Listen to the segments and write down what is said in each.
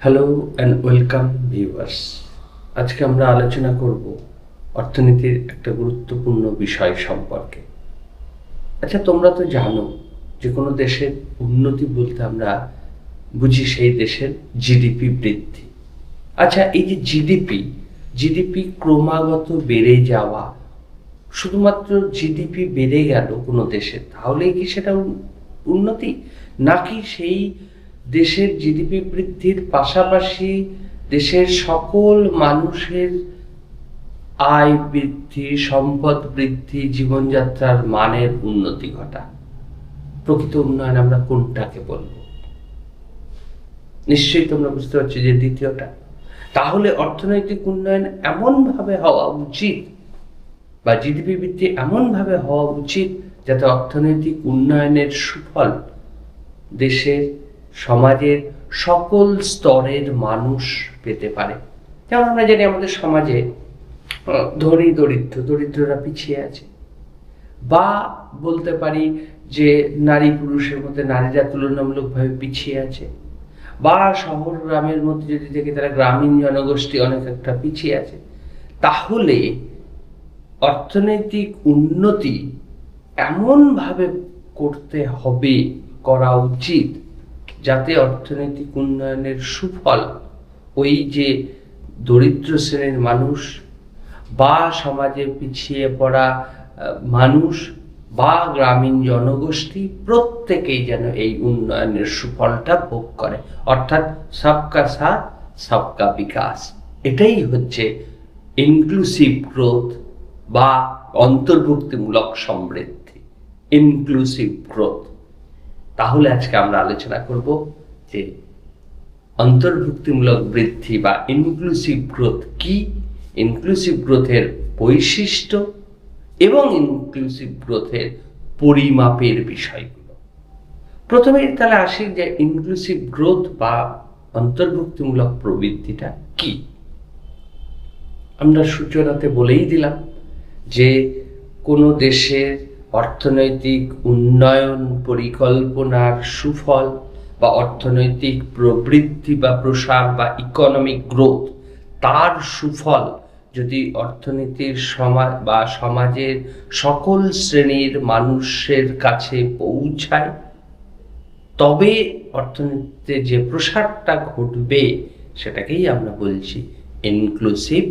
Hello and welcome viewers আজকে আমরা আলোচনা করব অর্থনীতির একটা গুরুত্বপূর্ণ বিষয় সম্পর্কে। আচ্ছা তোমরা তো জানো যে কোনো দেশের উন্নতি বলতে আমরা বুঝি সেই দেশের জিডিপি বৃদ্ধি। আচ্ছা এই যে জিডিপি জিডিপি ক্রমাগত বেড়ে যাওয়া, শুধুমাত্র জিডিপি বেড়ে গেল কোনো দেশে, তাহলেই কি সেটা উন- উন্নতি? নাকি সেই দেশের জিডিপি বৃদ্ধির পাশাপাশি দেশের সকল মানুষের আয় বৃদ্ধি, সম্পদ বৃদ্ধি, জীবনযাত্রার মানের উন্নতি ঘটা। প্রকৃত উন্নয়ন আমরা কোনটাকে বলব? নিশ্চয়ই তোমরা বুঝতে পারছ যে দ্বিতীয়টা। তাহলে অর্থনৈতিক উন্নয়ন এমনভাবে হওয়া উচিত বা জিডিপি বৃদ্ধি এমনভাবে হওয়া উচিত যাতে অর্থনৈতিক উন্নয়নের সুফল দেশের সমাজের সকল স্তরের মানুষ পেতে পারে। যেমন আমরা জানি আমাদের সমাজে ধনী, দরিদ্র, দরিদ্ররা পিছিয়ে আছে। বা বলতে পারি যে নারী পুরুষের মধ্যে নারীরা তুলনামূলকভাবে পিছিয়ে আছে। বা শহর গ্রামের মধ্যে যদি দেখি তারা গ্রামীণ জনগোষ্ঠী অনেক একটা পিছিয়ে আছে। তাহলে অর্থনৈতিক উন্নতি এমনভাবে করতে হবে, করা উচিত যাতে অর্থনৈতিক উন্নয়নের সুফল ওই যে দরিদ্র শ্রেণির মানুষ বা সমাজে পিছিয়ে পড়া মানুষ বা গ্রামীণ জনগোষ্ঠী প্রত্যেকেই যেন এই উন্নয়নের সুফলটা ভোগ করে। অর্থাৎ সবকা সাথ, সবকা বিকাশ। এটাই হচ্ছে ইনক্লুসিভ গ্রোথ বা অন্তর্ভুক্তিমূলক সমৃদ্ধি। ইনক্লুসিভ গ্রোথ তাহলে আজকে আমরা আলোচনা করব যে অন্তর্ভুক্তিমূলক বৃদ্ধি বা ইনক্লুসিভ গ্রোথ কি? ইনক্লুসিভ গ্রোথের বৈশিষ্ট্য এবং ইনক্লুসিভ গ্রোথের পরিমাপের বিষয়গুলো। প্রথমে তাহলে আসি যে ইনক্লুসিভ গ্রোথ বা অন্তর্ভুক্তিমূলক প্রবৃদ্ধিটা কি? আমরা সূচনাতে বলেই দিলাম যে কোনো দেশের অর্থনৈতিক উন্নয়ন পরিকল্পনার সুফল বা অর্থনৈতিক প্রবৃদ্ধি বা প্রসার বা ইকোনমিক গ্রোথ তার সুফল যদি অর্থনীতির সমাজ বা সমাজের সকল শ্রেণির মানুষের কাছে পৌঁছায়, তবে অর্থনীতিতে যে প্রসারটা ঘটবে সেটাকেই আমরা বলছি ইনক্লুসিভ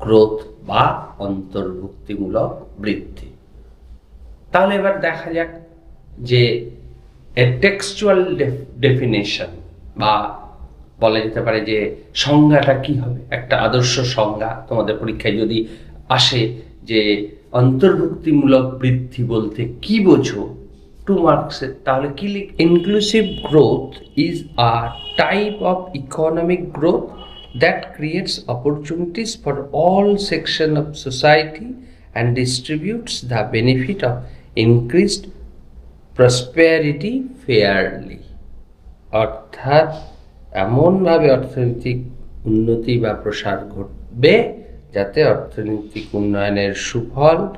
গ্রোথ বা অন্তর্ভুক্তিমূলক বৃদ্ধি। তাহলে এবার দেখা যাক যে টেক্সচুয়াল ডেফিনেশন বা বলা যেতে পারে যে সংজ্ঞাটা কি হবে? একটা আদর্শ সংজ্ঞা তোমাদের পরীক্ষায় যদি আসে যে অন্তর্ভুক্তিমূলক বৃদ্ধি বলতে কি বোঝো টু মার্কসের তাহলে কি লিখ inclusive growth is a type of economic growth that creates opportunities for all section of society and distributes the benefit of increased prosperity fairly অর্থাৎ এমনভাবে অর্থনৈতিক উন্নতি বা প্রসার ঘটবে যাতে অর্থনৈতিক উন্নয়নের সুফল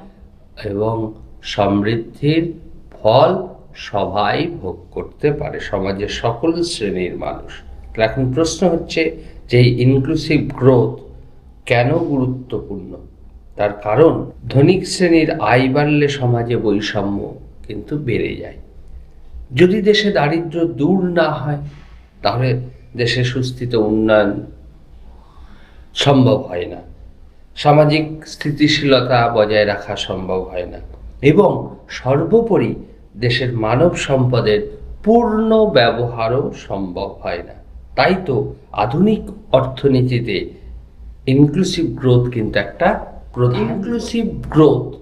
এবং সমৃদ্ধির ফল সবাই ভোগ করতে পারে, সমাজের সকল শ্রেণির মানুষ। এখন প্রশ্ন হচ্ছে যে ইনক্লুসিভ গ্রোথ কেন গুরুত্বপূর্ণ? তার কারণ, ধনিক শ্রেণির আয় বাড়লে সমাজে বৈষম্য কিন্তু বেড়ে যায়। যদি দেশে দারিদ্র্য দূর না হয়, তাহলে দেশে সুস্থিত উন্নয়ন সম্ভব হয় না। সামাজিক স্থিতিশীলতা বজায় রাখা সম্ভব হয় না। এবং সর্বোপরি দেশের মানব সম্পদের পূর্ণ ব্যবহারও সম্ভব হয় না। তাই তো আধুনিক অর্থনীতিতে ইনক্লুসিভ গ্রোথ কিন্তু একটা ইনক্লুসিভ গ্রোথ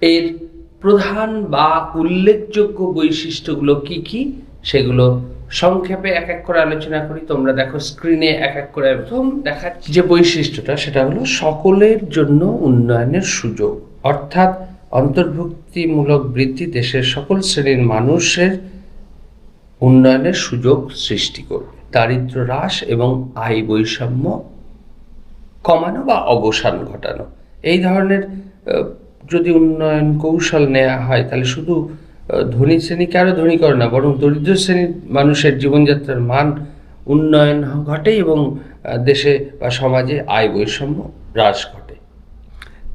এর প্রধান বা উল্লেখযোগ্য বৈশিষ্ট্যগুলো কি কি? সেগুলো সংক্ষেপে এক এক করে আলোচনা করি। তোমরা দেখো স্ক্রিনে এক এক করে প্রথম দেখাচ্ছি যে বৈশিষ্ট্যটা, সেটা হলো সকলের জন্য উন্নয়নের সুযোগ। অর্থাৎ অন্তর্ভুক্তিমূলক বৃদ্ধি দেশের সকল শ্রেণির মানুষের উন্নয়নের সুযোগ সৃষ্টি করবে। দারিদ্র হ্রাস এবং আয় বৈষম্য কমানো বা অবসান ঘটানো। এই ধরনের যদি উন্নয়ন কৌশল নেওয়া হয়, তাহলে শুধু ধনী শ্রেণীকে আরও ধনী করে না, বরং দরিদ্র শ্রেণির মানুষের জীবনযাত্রার মান উন্নয়ন ঘটে এবং দেশে বা সমাজে আয় বৈষম্য হ্রাস ঘটে।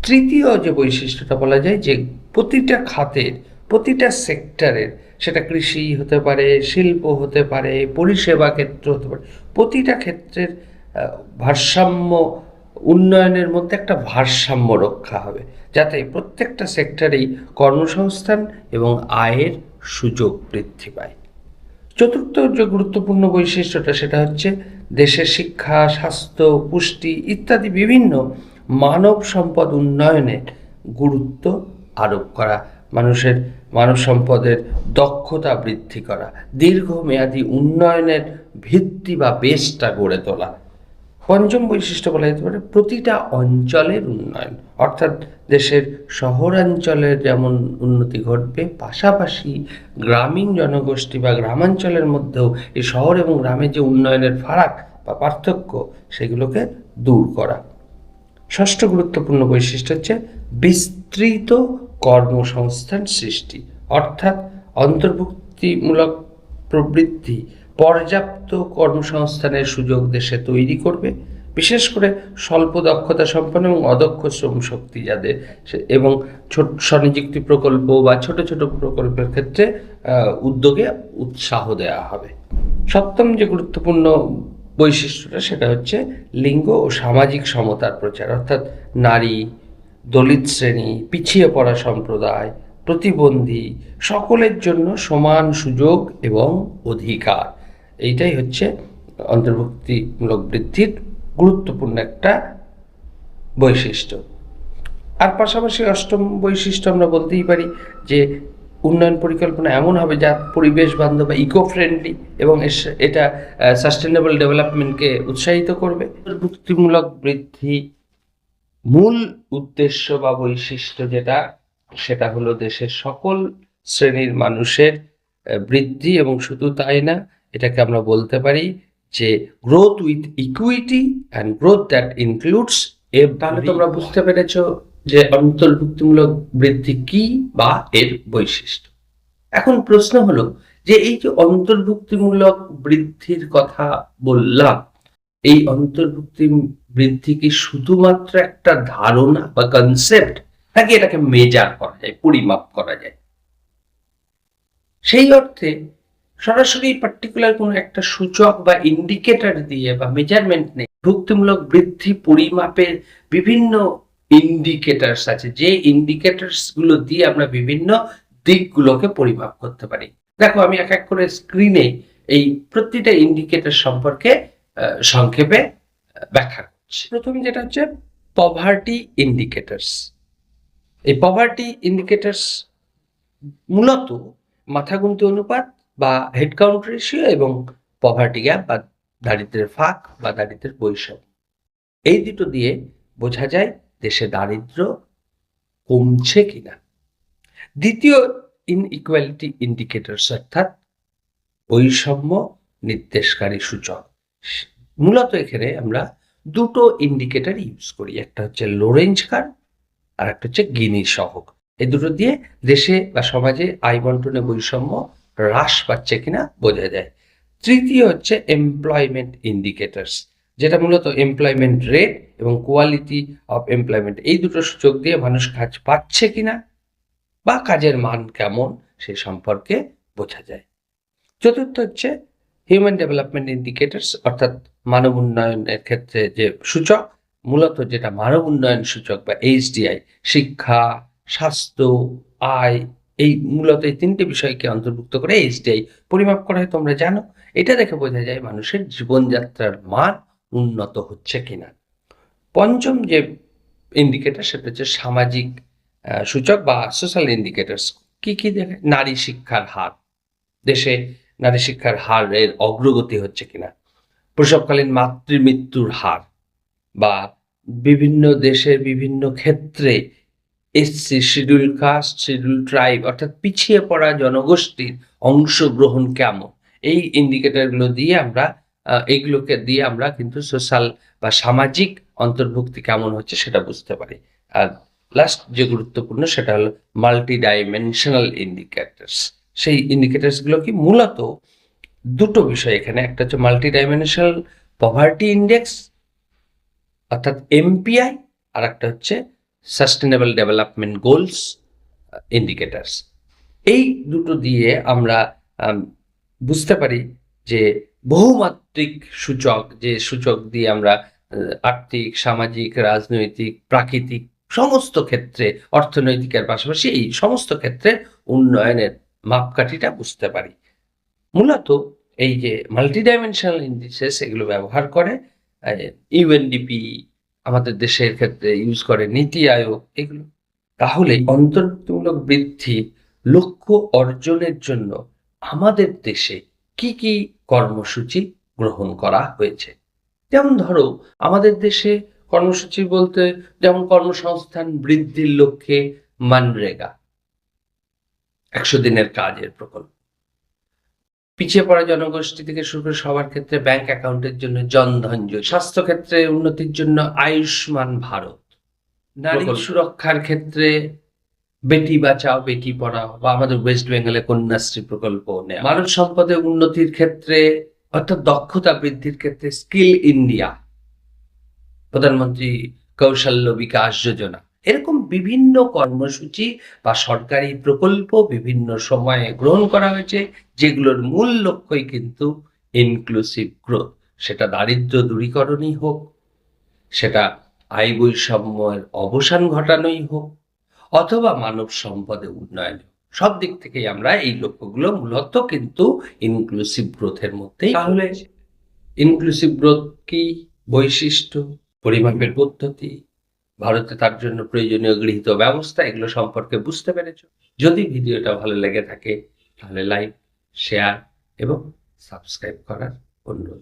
তৃতীয় যে বৈশিষ্ট্যটা বলা যায় যে প্রতিটা খাতের, প্রতিটা সেক্টরের, সেটা কৃষি হতে পারে, শিল্প হতে পারে, পরিষেবা ক্ষেত্র হতে পারে, প্রতিটা ক্ষেত্রের ভারসাম্য উন্নয়নের মধ্যে একটা ভারসাম্য রক্ষা হবে, যাতে প্রত্যেকটা সেক্টরেই কর্মসংস্থান এবং আয়ের সুযোগ বৃদ্ধি পায়। চতুর্থ যে গুরুত্বপূর্ণ বৈশিষ্ট্যটা, সেটা হচ্ছে দেশের শিক্ষা, স্বাস্থ্য, পুষ্টি ইত্যাদি বিভিন্ন মানব সম্পদ উন্নয়নের গুরুত্ব আরোপ করা, মানুষের মানব সম্পদের দক্ষতা বৃদ্ধি করা, দীর্ঘমেয়াদী উন্নয়নের ভিত্তি বা বেশটা গড়ে তোলা। পঞ্চম বৈশিষ্ট্য বলা যেতে পারে প্রতিটা অঞ্চলের উন্নয়ন। অর্থাৎ দেশের শহরাঞ্চলের যেমন উন্নতি ঘটবে, পাশাপাশি গ্রামীণ জনগোষ্ঠী বা গ্রামাঞ্চলের মধ্যেও এই শহর এবং গ্রামের যে উন্নয়নের ফারাক বা পার্থক্য, সেগুলোকে দূর করা। ষষ্ঠ গুরুত্বপূর্ণ বৈশিষ্ট্য হচ্ছে বিস্তৃত কর্মসংস্থান সৃষ্টি। অর্থাৎ অন্তর্ভুক্তিমূলক প্রবৃত্তি পর্যাপ্ত কর্মসংস্থানের সুযোগ দেশে তৈরি করবে। বিশেষ করে স্বল্প দক্ষতা সম্পন্ন এবং অদক্ষ শ্রম শক্তি যাদের এবং ছোট স্বনিযুক্তি প্রকল্প বা ছোট ছোট প্রকল্পের ক্ষেত্রে উদ্যোগে উৎসাহ দেওয়া হবে। সপ্তম যে গুরুত্বপূর্ণ বৈশিষ্ট্যটা, সেটা হচ্ছে লিঙ্গ ও সামাজিক সমতার প্রচার। অর্থাৎ নারী, দলিত শ্রেণি, পিছিয়ে পড়া সম্প্রদায়, প্রতিবন্ধী, সকলের জন্য সমান সুযোগ এবং অধিকার। এইটাই হচ্ছে অন্তর্ভুক্তিমূলক বৃদ্ধির গুরুত্বপূর্ণ একটা বৈশিষ্ট্য। আর পাশাপাশি অষ্টম বৈশিষ্ট্য আমরা বলতেই পারি যে উন্নয়ন পরিকল্পনা এমন হবে যা পরিবেশ বান্ধব বা ইকো ফ্রেন্ডলি এবং এটা সাস্টেনেবল ডেভেলপমেন্টকে উৎসাহিত করবে। অন্তর্ভুক্তিমূলক বৃদ্ধি মূল উদ্দেশ্য বা বৈশিষ্ট্য যেটা, সেটা হলো দেশের সকল শ্রেণির মানুষের বৃদ্ধি এবং শুধু তাই না এটাকে আমরা বলতে পারি যে growth with equity and growth that includes a তাহলে তোমরা বুঝতে পেরেছ যে অন্তর্ভুক্তিমূলক বৃদ্ধি কি বা এর বৈশিষ্ট্য। এখন প্রশ্ন হলো যে এই যে অন্তর্ভুক্তিমূলক বৃদ্ধির কথা বললাম, এই অন্তর্ভুক্তি বৃদ্ধি কি শুধুমাত্র একটা ধারণা বা কনসেপ্ট নাকি এটাকে মেজার করা যায়, পরিমাপ করা যায়? সেই অর্থে সরাসরি পার্টিকুলার কোনো একটা সূচক বা ইন্ডিকেটর দিয়ে বা মেজারমেন্ট নেই ভুক্তিমূলক বৃদ্ধি পরিমাপের বিভিন্ন ইন্ডিকেটরস আছে। যে ইন্ডিকেটরসগুলো দিয়ে আমরা বিভিন্ন দিকগুলোকে পরিমাপ করতে পারি। দেখো, আমি এক এক করে স্ক্রিনে এই প্রতিটা ইন্ডিকেটর সম্পর্কে সংক্ষেপে ব্যাখ্যা করছি। প্রথম যেটা হচ্ছে পভার্টি ইন্ডিকেটরস এই পভার্টি ইন্ডিকেটরস মূলত মাথা মাথাগুন্তি অনুপাত বা হেড কাউন্ট রেশিও এবং পভার্টি গ্যাপ বা দারিদ্রের ফাঁক বা দারিদ্রের বৈষম্য। এই দুটো দিয়ে বোঝা যায় দেশে দারিদ্র কমছে কিনা। দ্বিতীয় ইনইকুয়ালিটি ইন্ডিকেটরস অর্থাৎ বৈষম্য নির্দেশকারী সূচক। মূলত এখানে আমরা দুটো ইন্ডিকেটর ইউজ করি। একটা হচ্ছে লোরেঞ্জ কার্ভ আর একটা হচ্ছে গিনি সহক এই দুটো দিয়ে দেশে বা সমাজে আয় বন্টনে বৈষম্য হ্রাস পাচ্ছে কিনা বোঝা যায়। তৃতীয় হচ্ছে এমপ্লয়মেন্ট ইন্ডিকেটরস যেটা মূলত এমপ্লয়মেন্ট রেট এবং কোয়ালিটি অফ এমপ্লয়মেন্ট এই দুটো সূচক দিয়ে মানুষ কাজ পাচ্ছে কিনা বা কাজের মান কেমন সে সম্পর্কে বোঝা যায়। চতুর্থ হচ্ছে হিউম্যান ডেভেলপমেন্ট ইন্ডিকেটরস অর্থাৎ মানব উন্নয়নের ক্ষেত্রে যে সূচক, মূলত যেটা মানব উন্নয়ন সূচক বা এইচডিআই শিক্ষা, স্বাস্থ্য, আয় এই মূলত এই তিনটে বিষয়কে অন্তর্ভুক্ত করে এইচডিআই পরিমাপ করা হয়, তোমরা জানো। এটা দেখে বোঝা যায় মানুষের জীবনযাত্রার মান উন্নত হচ্ছে কিনা। পঞ্চম যে ইন্ডিকেটর সেটা হচ্ছে সামাজিক সূচক বা সোশ্যাল ইন্ডিকেটরস কি কি দেখে? নারী শিক্ষার হার। দেশে নারী শিক্ষার হারের অগ্রগতি হচ্ছে কিনা? প্রসবকালীন মাতৃমৃত্যুর হার বা বিভিন্ন দেশের বিভিন্ন ক্ষেত্রে SC schedule caste schedule tribe অর্থাৎ পিছিয়ে পড়া জনগোষ্ঠীর অংশগ্রহণ কেমন? এই ইন্ডিকেটারগুলো দিয়ে আমরা এইগুলোকে দিয়ে আমরা কিন্তু সোশ্যাল বা সামাজিক অন্তর্ভুক্তি কেমন হচ্ছে সেটা বুঝতে পারি। আর লাস্ট যে গুরুত্বপূর্ণ সেটা হলো মাল্টি ডাইমেনশনাল ইন্ডিকেটরস সেই ইন্ডিকেটরসগুলো কি মূলত দুটো বিষয় এখানে, একটা হচ্ছে মাল্টি ডাইমেনশনাল পভার্টি ইন্ডেক্স অর্থাৎ এমপিআই আর একটা হচ্ছে সাস্টেনেবল ডেভেলপমেন্ট গোলস ইন্ডিকেটার্স এই দুটো দিয়ে আমরা বুঝতে পারি যে বহুমাত্রিক সূচক, যে সূচক দিয়ে আমরা আর্থিক, সামাজিক, রাজনৈতিক, প্রাকৃতিক সমস্ত ক্ষেত্রে, অর্থনৈতিকের পাশাপাশি এই সমস্ত ক্ষেত্রে উন্নয়নের মাপকাঠিটা বুঝতে পারি। মূলত এই যে মাল্টি ডাইমেনশনাল ইন্ডিসেস এগুলো ব্যবহার করে ইউএনডিপি আমাদের দেশের ক্ষেত্রে ইউজ করে নীতি আয়োগ, এগুলো। তাহলে অন্তর্ভুক্তিমূলক বৃদ্ধি লক্ষ্য অর্জনের জন্য আমাদের দেশে কি কি কর্মসূচি গ্রহণ করা হয়েছে? যেমন ধরো, আমাদের দেশে কর্মসূচি বলতে যেমন কর্মসংস্থান বৃদ্ধির লক্ষ্যে মানরেগা, একশো দিনের কাজের প্রকল্প। পিছিয়ে পড়া জনগোষ্ঠী থেকে শুরু করে সবার ক্ষেত্রে ব্যাংক অ্যাকাউন্টের জন্য জনধন যোজনা স্বাস্থ্য ক্ষেত্রে উন্নতির জন্য আয়ুষ্মান ভারত নারী সুরক্ষার ক্ষেত্রে বেটি বাঁচাও বেটি পড়াও বা আমাদের ওয়েস্ট বেঙ্গলে কন্যাশ্রী প্রকল্প নেওয়া। মানব সম্পদের উন্নতির ক্ষেত্রে অর্থাৎ দক্ষতা বৃদ্ধির ক্ষেত্রে স্কিল ইন্ডিয়া প্রধানমন্ত্রী কৌশল্য বিকাশ যোজনা। এরকম বিভিন্ন কর্মসূচি বা সরকারি প্রকল্প বিভিন্ন সময়ে গ্রহণ করা হয়েছে যেগুলোর মূল লক্ষ্যই কিন্তু ইনক্লুসিভ গ্রোথ সেটা দারিদ্র দূরীকরণই হোক সেটা আয় বৈষম্যের অবসান ঘটানোই হোক অথবা মানব সম্পদে উন্নয়ন। সব দিক থেকেই আমরা এই লক্ষ্যগুলো মূলত কিন্তু ইনক্লুসিভ গ্রোথের মধ্যেই তাহলে ইনক্লুসিভ গ্রোথ কি? বৈশিষ্ট্য পরিমাপের পদ্ধতি ভারতে তার জন্য প্রয়োজনীয় গৃহীত ব্যবস্থা, এগুলো সম্পর্কে বুঝতে পেরেছ? যদি ভিডিওটা ভালো লেগে থাকে, তাহলে লাইক শেয়ার এবং সাবস্ক্রাইব করার অনুরোধ